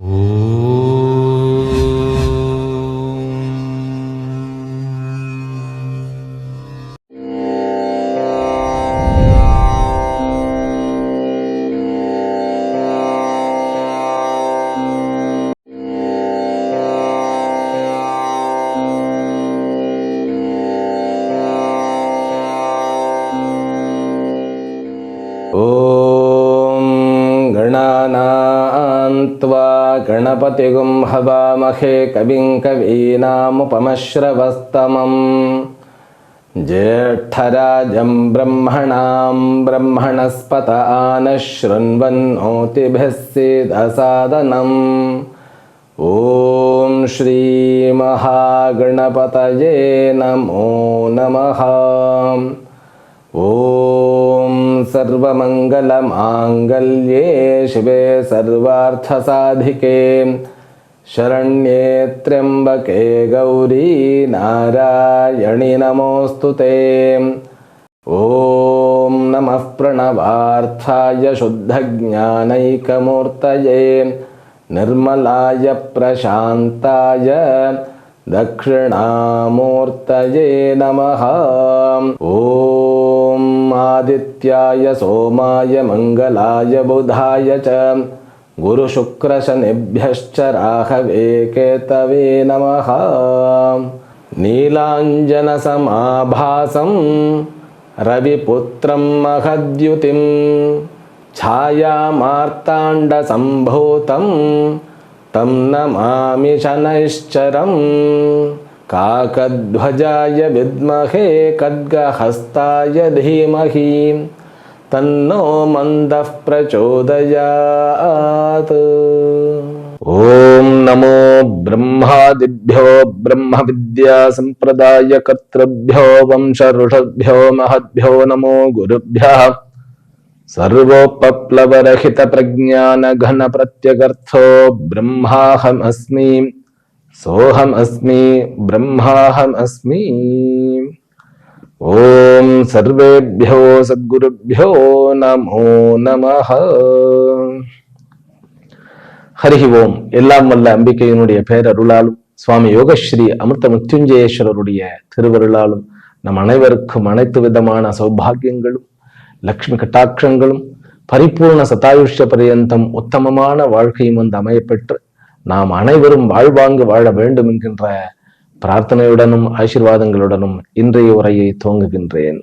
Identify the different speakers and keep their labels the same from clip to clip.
Speaker 1: 哦。गणपतिगुं हवामहे कविं कवीनामुपमश्रवस्तमम्। ज्येष्ठराजं ब्रह्मणां ब्रह्मणस्पत आनः शृण्वन्नोतिभिः सीदसादनम् ॐ श्रीमहागणपतये नमो नमः। ॐ सर्वमङ्गलमाङ्गल्ये शिवे सर्वार्थसाधिके। शरण्ये त्र्यम्बके गौरी नारायणि नमोऽस्तु ते। ॐ नमः प्रणवार्थाय शुद्धज्ञानैकमूर्तये। निर्मलाय प्रशान्ताय दक्षिणामूर्तये नमः। ॐ आदित्याय सोमाय मङ्गलाय बुधाय च गुरुशुक्रशनिभ्यश्च राहवे केतवे नमः नीलाञ्जनसमाभासं रविपुत्रं महद्युतिं छायामार्ताण्डसम्भूतं तं नमामि కాకధ్వజాయ విద్మహే ఖడ్గహస్తాయ ధీమహి తన్నో మంద ప్రచోదయాత్. ఓం నమో బ్రహ్మాదిభ్యో బ్రహ్మ విద్యా సంప్రదాయ కర్తృభ్యో వంశ ఋషభ్యో మహద్భ్యో నమో గురుభ్య. ప్రజ్ఞాన ఘన ప్రత్యగర్థో బ్రహ్మాహమస్మి. சோஹம் அஸ்மி பிரம்மாஹம் அஸ்மி. ஓம் சர்வேபியோ சத்குருபியோ நமோ நமஹ. ஹரிஹி ஓம். எல்லாம் வல்ல அம்பிக்கையினுடைய பேரருளாலும் சுவாமி யோகஸ்ரீ அமிர்த முத்துஞ்சயேஸ்வரருடைய திருவருளாலும் நம் அனைவருக்கும் அனைத்து விதமான சௌபாகியங்களும் லக்ஷ்மி கட்டாட்சங்களும் பரிபூர்ண சதாயுஷ பரியந்தம் உத்தமமான வாழ்க்கையும் வந்து அமையப்பெற்று நாம் அனைவரும் வாழ்வாங்கு வாழ வேண்டும் என்கின்ற பிரார்த்தனையுடனும் ஆசிர்வாதங்களுடனும் இன்றைய உரையை துவங்குகின்றேன்.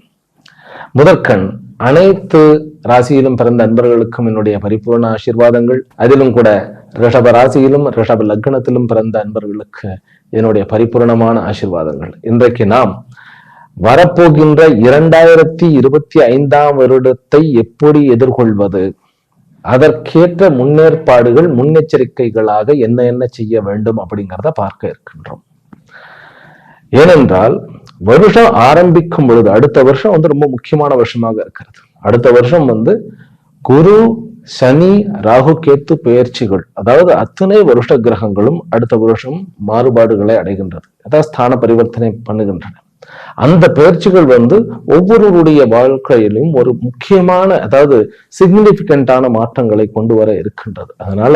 Speaker 1: முதற்கண் அனைத்து ராசியிலும் பிறந்த அன்பர்களுக்கும் என்னுடைய பரிபூர்ண ஆசீர்வாதங்கள். அதிலும் கூட ரிஷப ராசியிலும் ரிஷப லக்னத்திலும் பிறந்த அன்பர்களுக்கு என்னுடைய பரிபூர்ணமான ஆசிர்வாதங்கள். இன்றைக்கு நாம் வரப்போகின்ற இரண்டாயிரத்தி இருபத்தி ஐந்தாம் வருடத்தை எப்படி எதிர்கொள்வது? அதற்கேற்ற முன்னேற்பாடுகள் முன்னெச்சரிக்கைகளாக என்ன என்ன செய்ய வேண்டும் அப்படிங்கிறத பார்க்க இருக்கின்றோம். ஏனென்றால் வருஷம் ஆரம்பிக்கும் பொழுது அடுத்த வருஷம் வந்து ரொம்ப முக்கியமான வருஷமாக இருக்கிறது. அடுத்த வருஷம் வந்து குரு சனி ராகு கேத்து பெயர்ச்சிகள் அதாவது அத்தனை வருஷ கிரகங்களும் அடுத்த வருஷம் மாறுபாடுகளை அடைகின்றது. அதாவது ஸ்தான பரிவர்த்தனை பண்ணுகின்றன. அந்த பயிற்சிகள் வந்து ஒவ்வொருவருடைய வாழ்க்கையிலும் ஒரு முக்கியமான அதாவது சிக்னிபிகண்டான மாற்றங்களை கொண்டு வர இருக்கின்றது. அதனால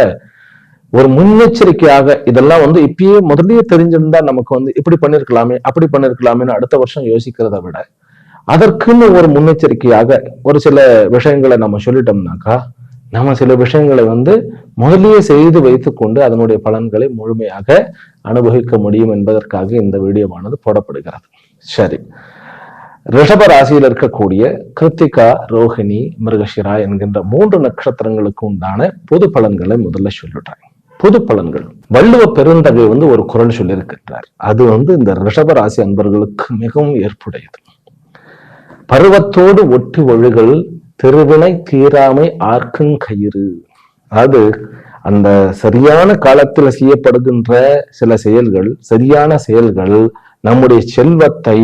Speaker 1: ஒரு முன்னெச்சரிக்கையாக இதெல்லாம் வந்து இப்பயே முதல்லயே தெரிஞ்சிருந்தா நமக்கு வந்து இப்படி பண்ணிருக்கலாமே அப்படி பண்ணிருக்கலாமேன்னு அடுத்த வருஷம் யோசிக்கிறத விட அதற்குன்னு ஒரு முன்னெச்சரிக்கையாக ஒரு சில விஷயங்களை நம்ம சொல்லிட்டோம்னாக்கா நம்ம சில விஷயங்களை வந்து முதலியே செய்து வைத்துக்கொண்டு அதனுடைய பலன்களை முழுமையாக அனுபவிக்க முடியும் என்பதற்காக இந்த வீடியோவானது போடப்படுகிறது. சரி. ரிஷப ராசியில் இருக்கக்கூடிய கிருத்திகா ரோஹிணி மிருகஷிரா என்கின்ற மூன்று நட்சத்திரங்களுக்கு உண்டான பொது பலன்களை முதல்ல சொல்லிடுறேன் பொது பலன்கள். வள்ளுவ பெருந்தகை வந்து ஒரு குரல் சொல்லியிருக்கின்றார். அது வந்து இந்த ரிஷப ராசி அன்பர்களுக்கு மிகவும் ஏற்புடையது. பருவத்தோடு ஒட்டி ஒழுகல் திருவினை தீராமை ஆர்க்கும் கயிறு. அது அந்த சரியான காலத்தில் செய்யப்படுகின்ற சில செயல்கள் சரியான செயல்கள் நம்முடைய செல்வத்தை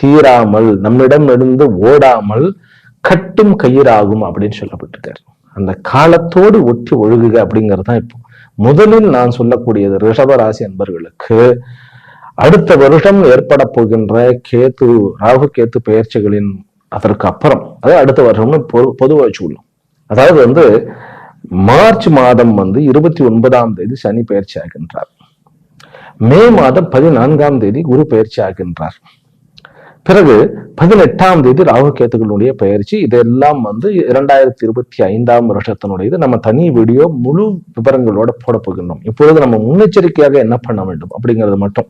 Speaker 1: தீராமல் நம்மிடம் இருந்து ஓடாமல் கட்டும் கயிறாகும் அப்படின்னு சொல்லப்பட்டிருக்காரு. அந்த காலத்தோடு ஒட்டி ஒழுகுக அப்படிங்கிறது தான் இப்போ. முதலில் நான் சொல்லக்கூடியது ரிஷபராசி அன்பர்களுக்கு அடுத்த வருஷம் ஏற்பட போகின்ற கேத்து ராகு கேத்து பெயர்ச்சிகளின் அதற்கு அப்புறம் அதாவது அடுத்த வருஷம்னு பொது பொதுவாக வச்சுக்கணும். அதாவது வந்து மார்ச் மாதம் வந்து இருபத்தி ஒன்பதாம் தேதி சனி பயிற்சி ஆகின்றார். மே மாதம் பதினான்காம் தேதி குரு பயிற்சி ஆகின்றார். பிறகு பதினெட்டாம் தேதி ராகு கேத்துக்களுடைய பயிற்சி இதெல்லாம் வந்து இரண்டாயிரத்தி இருபத்தி ஐந்தாம் வருஷத்தினுடையது. நம்ம தனி வீடியோ முழு விவரங்களோட போட போகின்றோம். இப்பொழுது நம்ம முன்னெச்சரிக்கையாக என்ன பண்ண வேண்டும் அப்படிங்கிறது மட்டும்.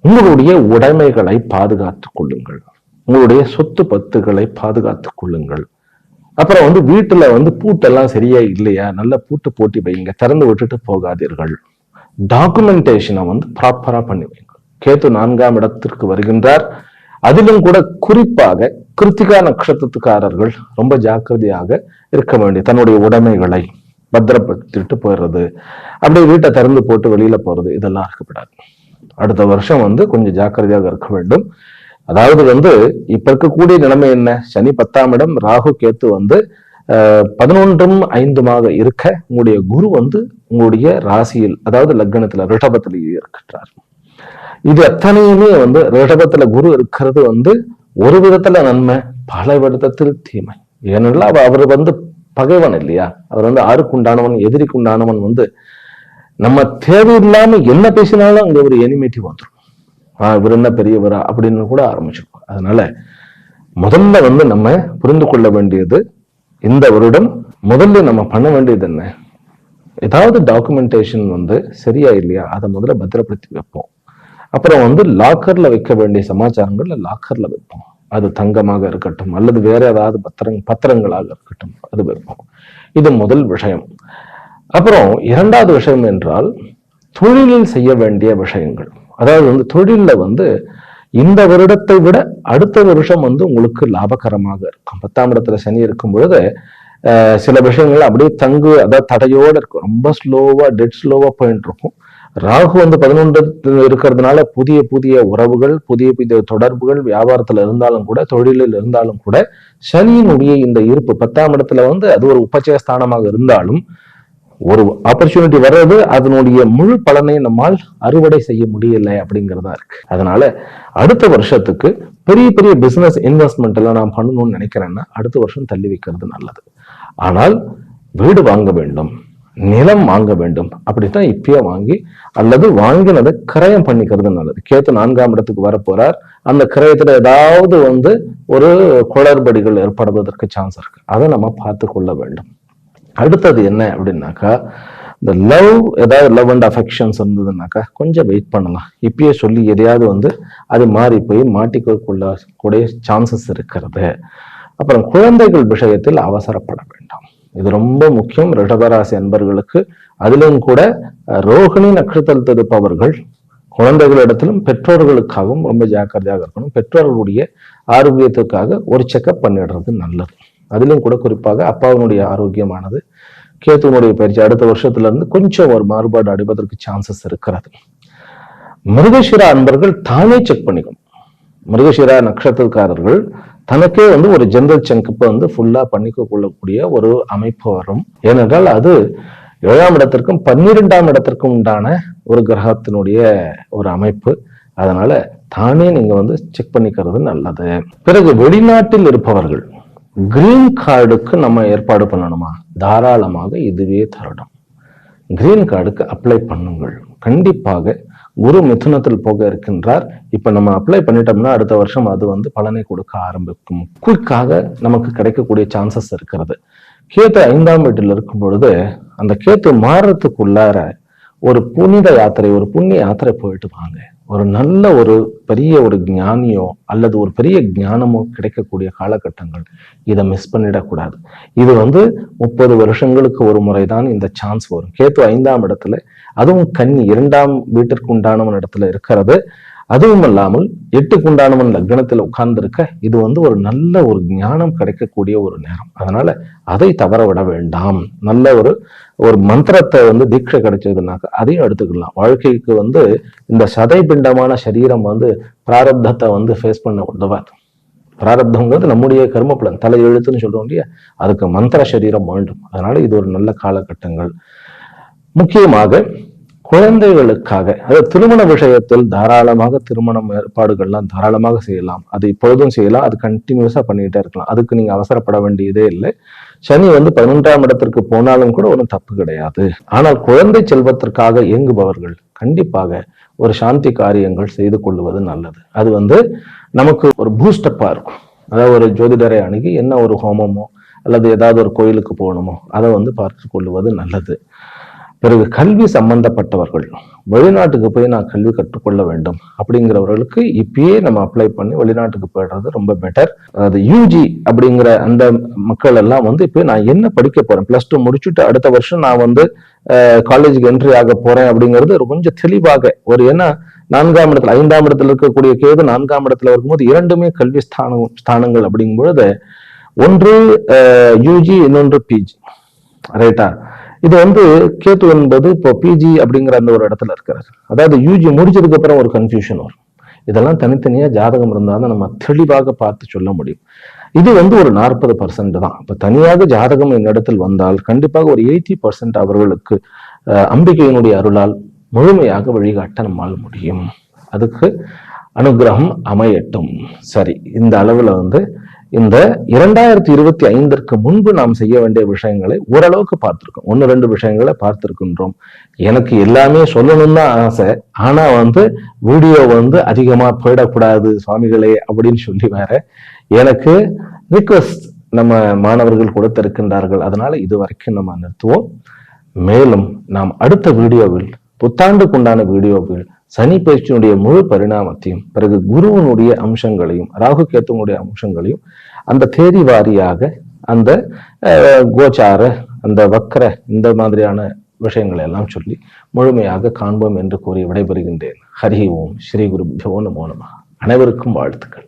Speaker 1: உங்களுடைய உடைமைகளை பாதுகாத்துக் கொள்ளுங்கள். உங்களுடைய சொத்து பத்துகளை பாதுகாத்துக் கொள்ளுங்கள். அப்புறம் வந்து வீட்டுல வந்து பூட்டெல்லாம் சரியா இல்லையா? நல்ல பூட்டு போட்டி வைங்க திறந்து விட்டுட்டு போகாதீர்கள். டாக்குமெண்டேஷனை வந்து ப்ராப்பரா பண்ணி வைங்க. கேத்து நான்காம் இடத்திற்கு வருகின்றார். அதிலும் கூட குறிப்பாக கிருத்திகா நட்சத்திரத்துக்காரர்கள் ரொம்ப ஜாக்கிரதையாக இருக்க வேண்டிய தன்னுடைய உடைமைகளை பத்திரப்படுத்திட்டு போயிடுறது. அப்படியே வீட்டை திறந்து போட்டு வெளியில போறது இதெல்லாம் இருக்கக்கூடாது. அடுத்த வருஷம் வந்து கொஞ்சம் ஜாக்கிரதையாக இருக்க வேண்டும். அதாவது வந்து இப்ப இருக்கக்கூடிய நிலைமை என்ன? சனி பத்தாம் இடம் ராகு கேத்து வந்து பதினொன்றும் ஐந்துமாக இருக்க உங்களுடைய குரு வந்து உங்களுடைய ராசியில் அதாவது லக்னத்துல ரிஷபத்தில் இருக்கின்றார். இது அத்தனையுமே வந்து ரிஷபத்துல குரு இருக்கிறது வந்து ஒரு விதத்துல நன்மை பல விதத்தில் தீமை. ஏனென்றால் அவர் வந்து பகைவன் இல்லையா? அவர் வந்து ஆருக்கு உண்டானவன் எதிரிக்கு உண்டானவன் வந்து நம்ம தேவையில்லாம என்ன பேசினாலும் அங்க ஒரு எனிமேட்டிவ் வந்துடும் இவர் என்ன பெரியவரா அப்படின்னு கூட ஆரம்பிச்சிருக்கோம் அதனால முதல்ல வந்து நம்ம புரிந்து கொள்ள வேண்டியது இந்த வருடம் முதல்ல நம்ம பண்ண வேண்டியது என்ன? ஏதாவது டாக்குமெண்டேஷன் வந்து சரியா இல்லையா? அதை முதல்ல பத்திரப்படுத்தி வைப்போம். அப்புறம் வந்து லாக்கர்ல வைக்க வேண்டிய சமாச்சாரங்கள்ல லாக்கர்ல வைப்போம். அது தங்கமாக இருக்கட்டும் அல்லது வேற ஏதாவது பத்திரங் பத்திரங்களாக இருக்கட்டும் அது வைப்போம். இது முதல் விஷயம். அப்புறம் இரண்டாவது விஷயம் என்றால் தொழிலில் செய்ய வேண்டிய விஷயங்கள். அதாவது வந்து தொழிலில் வந்து இந்த வருடத்தை விட அடுத்த வருஷம் வந்து உங்களுக்கு லாபகரமாக இருக்கும். பத்தாம் இடத்துல சனி இருக்கும் பொழுது சில விஷயங்கள் அப்படியே தங்கு அதாவது தடையோட இருக்கும். ரொம்ப ஸ்லோவாக டெட் ஸ்லோவாக போயிட்டு இருக்கும். ராகு வந்து பதினொன்று இருக்கிறதுனால புதிய புதிய உறவுகள் புதிய புதிய தொடர்புகள் வியாபாரத்தில் இருந்தாலும் கூட தொழிலில் இருந்தாலும் கூட சனியினுடைய இந்த இருப்பு பத்தாம் இடத்துல வந்து அது ஒரு உபச்சய ஸ்தானமாக இருந்தாலும் ஒரு ஆப்பர்ச்சுனிட்டி வர்றது அதனுடைய முழு பலனை நம்மால் அறுவடை செய்ய முடியலை அப்படிங்கிறதா இருக்கு. அதனால அடுத்த வருஷத்துக்கு பெரிய பெரிய பிசினஸ் இன்வெஸ்ட்மெண்ட் எல்லாம் நான் பண்ணணும்னு நினைக்கிறேன்னா அடுத்த வருஷம் தள்ளி வைக்கிறது நல்லது. ஆனால் வீடு வாங்க வேண்டும் நிலம் வாங்க வேண்டும் அப்படித்தான் இப்பயே வாங்கி அல்லது வாங்கினதை கிரயம் பண்ணிக்கிறது நல்லது. கேத்து நான்காம் இடத்துக்கு வர போறார் அந்த கிரயத்துல ஏதாவது வந்து ஒரு குளறுபடிகள் ஏற்படுவதற்கு சான்ஸ் இருக்கு. அதை நம்ம பார்த்து கொள்ள வேண்டும். அடுத்தது என்ன அப்படின்னாக்கா இந்த லவ் ஏதாவது லவ் அண்ட் அஃபெக்ஷன்ஸ் இருந்ததுனாக்கா கொஞ்சம் வெயிட் பண்ணலாம். இப்பயே சொல்லி எதையாவது வந்து அது மாறி போய் மாட்டிக்கொள்ள கூடிய சான்சஸ் இருக்கிறது. அப்புறம் குழந்தைகள் விஷயத்தில் அவசரப்பட வேண்டாம். இது ரொம்ப முக்கியம். ரிஷபராசி அன்பர்களுக்கு அதிலும் கூட ரோகிணி நட்சத்திரத்தில் இருப்பவர்கள் குழந்தைகளிடத்திலும் பெற்றோர்களுக்காகவும் ரொம்ப ஜாக்கிரதையாக இருக்கணும். பெற்றோர்களுடைய ஆரோக்கியத்துக்காக ஒரு செக்கப் பண்ணிடுறது நல்லது. அதிலும் கூட குறிப்பாக அப்பாவினுடைய ஆரோக்கியமானது கேத்துவனுடைய பயிற்சி அடுத்த வருஷத்துல இருந்து கொஞ்சம் ஒரு மாறுபாடு அடைவதற்கு சான்சஸ் இருக்கிறது. மிருகஷிரா அன்பர்கள் தானே செக் பண்ணிக்கணும் மிருகஷிரா நட்சத்திரக்காரர்கள் தனக்கே வந்து ஒரு ஜென்ரல் செக்கப் வந்து ஃபுல்லா பண்ணிக்க கொள்ளக்கூடிய ஒரு அமைப்பு வரும். ஏனென்றால் அது ஏழாம் இடத்திற்கும் பன்னிரெண்டாம் இடத்திற்கும் உண்டான ஒரு கிரகத்தினுடைய ஒரு அமைப்பு. அதனால தானே நீங்க வந்து செக் பண்ணிக்கிறது நல்லது. பிறகு வெளிநாட்டில் இருப்பவர்கள் கிரீன் கார்டுக்கு நம்ம ஏற்பாடு பண்ணணுமா? தாராளமாக இதுவே தருணம். கிரீன் கார்டுக்கு அப்ளை பண்ணுங்கள். கண்டிப்பாக குரு மிதுனத்தில் போக இருக்கின்றார். இப்போ நம்ம அப்ளை பண்ணிட்டோம்னா அடுத்த வருஷம் அது வந்து பலனை கொடுக்க ஆரம்பிக்கும். குயிக்காக நமக்கு கிடைக்கக்கூடிய சான்சஸ் இருக்கிறது. கேத்து ஐந்தாம் வீட்டில் இருக்கும் பொழுது அந்த கேத்து மாறுறதுக்குள்ளார ஒரு புனித யாத்திரை ஒரு புண்ணிய யாத்திரை போயிட்டு வாங்க. ஒரு நல்ல ஒரு பெரிய ஒரு ஞானியோ அல்லது ஒரு பெரிய ஞானமோ கிடைக்கக்கூடிய காலகட்டங்கள் இதை மிஸ் பண்ணிடக்கூடாது. இது வந்து முப்பது வருஷங்களுக்கு ஒரு முறை தான் இந்த சான்ஸ் வரும். கேத்து ஐந்தாம் இடத்துல அதுவும் கன்னி இரண்டாம் வீட்டிற்கு உண்டானவன் இடத்துல இருக்கிறது. அதுவும் இல்லாமல் எட்டுக்கு உண்டானவன் லக்னத்தில் உட்கார்ந்திருக்க இது வந்து ஒரு நல்ல ஒரு ஞானம் கிடைக்கக்கூடிய ஒரு நேரம். அதனால அதை தவற விட வேண்டாம். நல்ல ஒரு ஒரு மந்திரத்தை வந்து தீட்சை கிடைச்சதுனாக்க அதையும் எடுத்துக்கலாம். வாழ்க்கைக்கு வந்து இந்த சதை பிண்டமான சரீரம் வந்து பிராரப்தத்தை வந்து ஃபேஸ் பண்ண உதவாது. பிராரப்தங்கிறது நம்முடைய கர்ம பலன். தலை எழுத்துன்னு சொல்றோம் இல்லையா? அதுக்கு மந்திர சரீரம் வேண்டும். அதனால இது ஒரு நல்ல காலகட்டங்கள். முக்கியமாக குழந்தைகளுக்காக அதாவது திருமண விஷயத்தில் தாராளமாக திருமணம் ஏற்பாடுகள்லாம் தாராளமாக செய்யலாம். அது இப்பொழுதும் செய்யலாம். அது கண்டினியூஸா பண்ணிகிட்டே இருக்கலாம். அதுக்கு நீங்க அவசரப்பட வேண்டியதே இல்லை. சனி வந்து பதினொன்றாம் இடத்திற்கு போனாலும் கூட ஒன்றும் தப்பு கிடையாது. ஆனால் குழந்தை செல்வத்திற்காக இயங்குபவர்கள் கண்டிப்பாக ஒரு சாந்தி காரியங்கள் செய்து கொள்வது நல்லது. அது வந்து நமக்கு ஒரு பூஸ்டப்பா இருக்கும். அதாவது ஒரு ஜோதிடரை அணுகி என்ன ஒரு ஹோமமோ அல்லது ஏதாவது ஒரு கோயிலுக்கு போகணுமோ அதை வந்து பார்த்து கொள்வது நல்லது. பிறகு கல்வி சம்பந்தப்பட்டவர்கள் வெளிநாட்டுக்கு போய் நான் கல்வி கற்றுக்கொள்ள வேண்டும் அப்படிங்கிறவர்களுக்கு இப்பயே நம்ம அப்ளை பண்ணி வெளிநாட்டுக்கு போயிடுறது ரொம்ப பெட்டர் அதாவது யூஜி அப்படிங்கிற அந்த மக்கள் எல்லாம் வந்து இப்போ நான் என்ன படிக்க போறேன்? பிளஸ் டூ முடிச்சுட்டு அடுத்த வருஷம் நான் வந்து காலேஜுக்கு என்ட்ரி ஆக போறேன் அப்படிங்கிறது கொஞ்சம் தெளிவாக ஒரு ஏன்னா நான்காம் இடத்துல ஐந்தாம் இடத்துல இருக்கக்கூடிய கேது நான்காம் இடத்துல இருக்கும்போது இரண்டுமே கல்வி ஸ்தானம் ஸ்தானங்கள் அப்படிங்கும் பொழுது ஒன்று யூஜி இன்னொன்று பிஜி ரைட்டா இது வந்து கேத்து என்பது இப்போ பிஜி அப்படிங்கிற அந்த ஒரு இடத்துல இருக்கிறார் அதாவது யூஜி முடிச்சதுக்கு அப்புறம் ஒரு கன்ஃபியூஷன் வரும். இதெல்லாம் தனித்தனியா ஜாதகம் இருந்தால் தான் நம்ம தெளிவாக பார்த்து சொல்ல முடியும். இது வந்து ஒரு நாற்பது பர்சன்ட் தான். இப்போ தனியாக ஜாதகம் என்னிடத்தில் வந்தால் கண்டிப்பாக ஒரு எயிட்டி பர்சன்ட் அவர்களுக்கு அஹ், அம்பிகையினுடைய அருளால் முழுமையாக வழிகாட்ட நம்மால் முடியும். அதுக்கு அனுகிரகம் அமையட்டும். சரி இந்த அளவில் வந்து இந்த இரண்டாயிரத்தி இருபத்தி ஐந்திற்கு முன்பு நாம் செய்ய வேண்டிய விஷயங்களை ஓரளவுக்கு பார்த்துருக்கோம். ஒன்று ரெண்டு விஷயங்களை பார்த்துருக்கின்றோம். எனக்கு எல்லாமே சொல்லணும்னு தான் ஆசை. ஆனால் வந்து வீடியோ வந்து அதிகமாக போயிடக்கூடாது சுவாமிகளே அப்படின்னு சொல்லி வேற எனக்கு ரிக்வஸ்ட் நம்ம மாணவர்கள் கொடுத்திருக்கின்றார்கள். அதனால இது வரைக்கும் நம்ம நிறுத்துவோம். மேலும் நாம் அடுத்த வீடியோவில் புத்தாண்டுக்குண்டான வீடியோவில் சனி பயிற்சியினுடைய முழு பரிணாமத்தையும் பிறகு குருவனுடைய அம்சங்களையும் ராகு கேத்துவனுடைய அம்சங்களையும் அந்த தேதி வாரியாக அந்த கோச்சார அந்த வக்கர இந்த மாதிரியான விஷயங்களை எல்லாம் சொல்லி முழுமையாக காண்போம் என்று கூறி விடைபெறுகின்றேன். ஹரி ஓம் ஸ்ரீ குரு நமோ நம அனைவருக்கும் வாழ்த்துக்கள்.